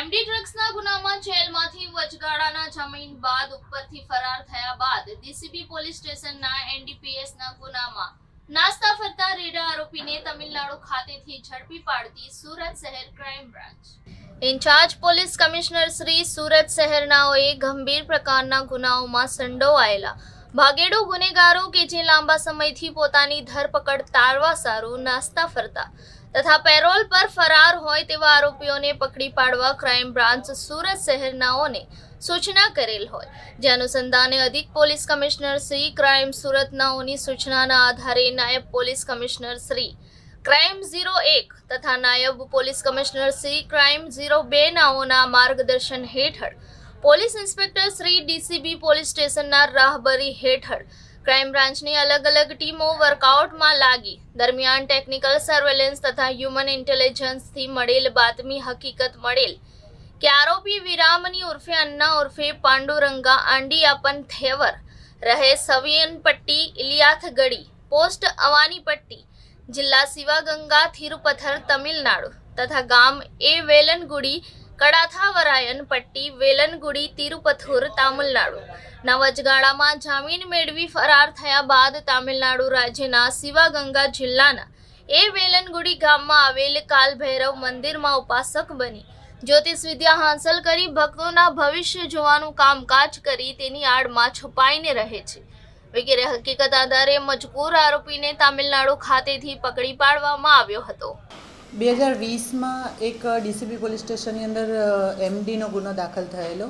MD ડ્રગ્સના ગુનામાં જેલમાંથી વચગાળાના જામીન બાદ ઉપરથી ફરાર થયા બાદ ડીસીબી પોલીસ સ્ટેશનના એનડીપીએસના ગુનામાં નાસ્તા ફરતા રેડા આરોપીને તમિલનાડુ ખાતેથી ઝડપી પાડતી સુરત શહેર crime branch. Incharge police commissioner Shri Surat શહેરનાઓએ ગંભીર પ્રકારના ગુનાઓમાં સંડોવાયેલા ભાગેડુ ગુનેગારો કે જે લાંબા સમયથી પોતાની ધરપકડ તારવા સારું નાસ્તા ફરતા તથા પેરોલ પર ફરાર હોય તેવા આરોપીઓને પકડી પાડવા ક્રાઇમ બ્રાન્ચ સુરત શહેરનાઓને સૂચના કરેલ હોય. જે અનુસંધાને અધિક પોલીસ કમિશનર શ્રી ક્રાઇમ સુરતનાઓની સૂચનાના આધારે નાયબ police commissioner Shri crime zero એક તથા નાયબ police commissioner Shri crime zero બે નાઓના માર્ગદર્શન હેઠળ police inspector Shri DCB police સ્ટેશનના રાહબરી હેઠળ ક્રાઇમ બ્રાન્ચની અલગ અલગ ટીમો વર્કઆઉટમાં લાગી. દરમિયાન ટેકનિકલ સર્વેલન્સ તથા હ્યુમન ઇન્ટેલિજન્સથી મળેલ બાતમી હકીકત મળેલ કે આરોપી વિરામની ઉર્ફે અન્ના ઉર્ફે પાંડુરંગા આંડિયાપન થેવર, રહે સવિયનપટ્ટી ઇલિયાથગડી પોસ્ટ અવાનીપટ્ટી, જિલ્લા શિવાગંગા થિરુપથર તમિલનાડુ તથા ગામ એ વેલનગુડી કડાથાવરાયન પટ્ટી, વેલનગુડી, તિરુપથુર, તામિલનાડુ. નવજગાળામાં જામીન મેળવી ફરાર થયા બાદ તામિલનાડુ રાજ્યના શિવાગંગા જિલ્લાના એ વેલનગુડી ગામમાં આવેલ કાલભૈરવ મંદિરમાં ઉપાસક બની. જ્યોતિષ વિદ્યા હાંસલ કરી ભક્તોના ભવિષ્ય જોવાનું કામકાજ કરી તેની આડમાં છુપાઈને રહે છે. વગેરે હકીકત આધારે મજકૂર આરોપીને તામિલનાડુ ખાતેથી પકડી પાડવામાં આવ્યો હતો. બે હજાર વીસમાં એક ડીસીબી પોલીસ સ્ટેશનની અંદર એમડીનો ગુનો દાખલ થયેલો.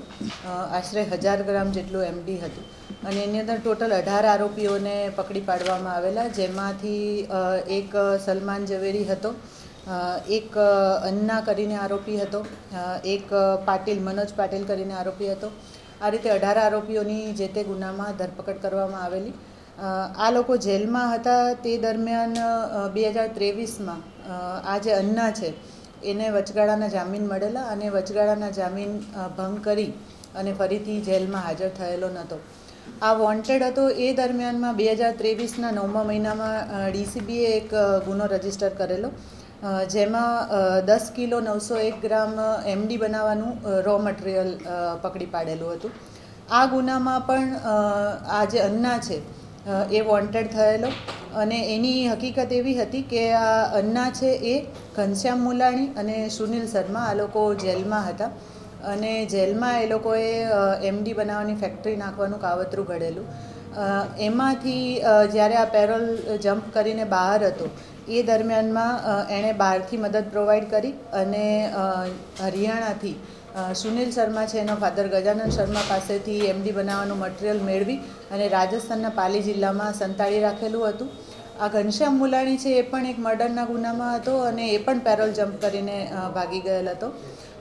આશરે હજાર ગ્રામ જેટલું એમડી હતું. અને એની અંદર ટોટલ અઢાર આરોપીઓને પકડી પાડવામાં આવેલા, જેમાંથી એક સલમાન ઝવેરી હતો એક અન્ના કરીને આરોપી હતો એક પાટિલ, મનોજ પાટીલ કરીને આરોપી હતો. આ રીતે અઢાર આરોપીઓની જે તે ગુનામાં ધરપકડ કરવામાં આવેલી. આ લોકો જેલમાં હતા તે દરમિયાન બે હજાર ત્રેવીસમાં આ જે અન્ના છે, એને વચગાળાના જામીન મળેલા અને વચગાળાના જામીન ભંગ કરી અને ફરીથી જેલમાં હાજર થયેલો નહોતો. આ વોન્ટેડ હતો એ દરમિયાનમાં બે હજાર ત્રેવીસના નવમા મહિનામાં ડીસીબીએ એક ગુનો રજિસ્ટર કરેલો જેમાં દસ કિલો નવસો એક ગ્રામ એમડી બનાવવાનું રો મટીરિયલ પકડી પાડેલું હતું. આ ગુનામાં પણ આ જે અન્ના છે એ વોન્ટેડ થયેલો. અને એની હકીકત એવી હતી કે આ અન્ના છે એ ઘનશ્યામ મુલાણી અને સુનિલ શર્મા આ લોકો જેલમાં હતા. અને જેલમાં એ લોકોએ એમડી બનાવવાની ફેક્ટરી નાખવાનું કાવતરું ઘડેલું. એમાંથી જ્યારે આ પેરોલ જમ્પ કરીને બહાર હતો, એ દરમિયાનમાં એણે બહારથી મદદ પ્રોવાઈડ કરી અને હરિયાણાથી સુનિલ શર્મા છે એનો ફાધર ગજાનંદ શર્મા પાસેથી એમડી બનાવવાનું મટીરિયલ મેળવી અને રાજસ્થાનના પાલી જિલ્લામાં સંતાડી રાખેલું હતું. આ ઘનશ્યામ મુલાણી છે, એ પણ એક મર્ડરના ગુનામાં હતો અને એ પણ પેરોલ જમ્પ કરીને ભાગી ગયેલ હતો.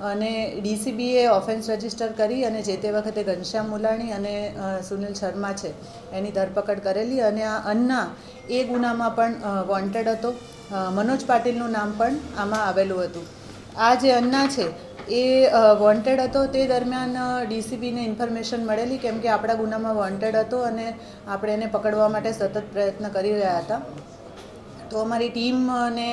અને ડીસીબીએ ઓફેન્સ રજિસ્ટર કરી અને જે તે વખતે ઘનશ્યામ મુલાણી અને સુનિલ શર્મા છે, એની ધરપકડ કરેલી અને આ અન્ના એ ગુનામાં પણ વોન્ટેડ હતો. મનોજ પાટીલનું નામ પણ આમાં આવેલું હતું. આ જે અન્ના છે એ વોન્ટેડ હતો તે દરમિયાન ડીસીબીને ઇન્ફોર્મેશન મળેલી કેમ કે આપણા ગુનામાં વોન્ટેડ હતો અને આપણે એને પકડવા માટે સતત પ્રયત્ન કરી રહ્યા હતા. તો અમારી ટીમને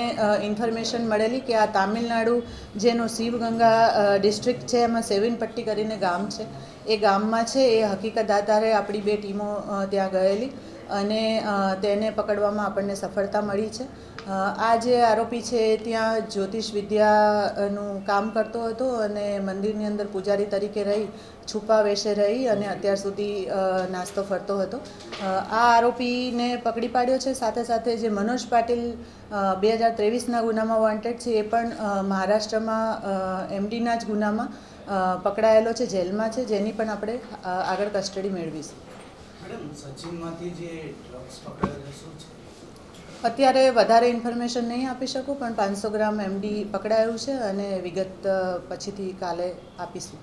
ઇન્ફોર્મેશન મળેલી કે આ તામિલનાડુ જેનો શિવગંગા ડિસ્ટ્રિક્ટ છે, એમાં સેવિનપટ્ટી કરીને ગામ છે. એ ગામમાં છે, એ હકીકત આધારે આપણી બે ટીમો ત્યાં ગયેલી. અને તેને પકડવામાં આપણને સફળતા મળી છે. આ જે આરોપી છે ત્યાં જ્યોતિષ વિદ્યાનું કામ કરતો હતો અને મંદિરની અંદર પૂજારી તરીકે રહી, છુપા વેશે રહી અને અત્યાર સુધી નાસ્તો ફરતો હતો. આ આરોપીને પકડી પાડ્યો છે. સાથે સાથે જે મનોજ પાટીલ બે હજાર ત્રેવીસના ગુનામાં વોન્ટેડ છે એ પણ મહારાષ્ટ્રમાં એમડીના જ ગુનામાં પકડાયેલો છે, જેલમાં છે. જેની પણ આપણે આગળ કસ્ટડી મેળવીશું. અત્યારે વધારે ઇન્ફોર્મેશન નહીં આપી શકું, પણ પાંચસો ગ્રામ એમડી પકડાયું છે અને વિગત પછીથી કાલે આપીશું.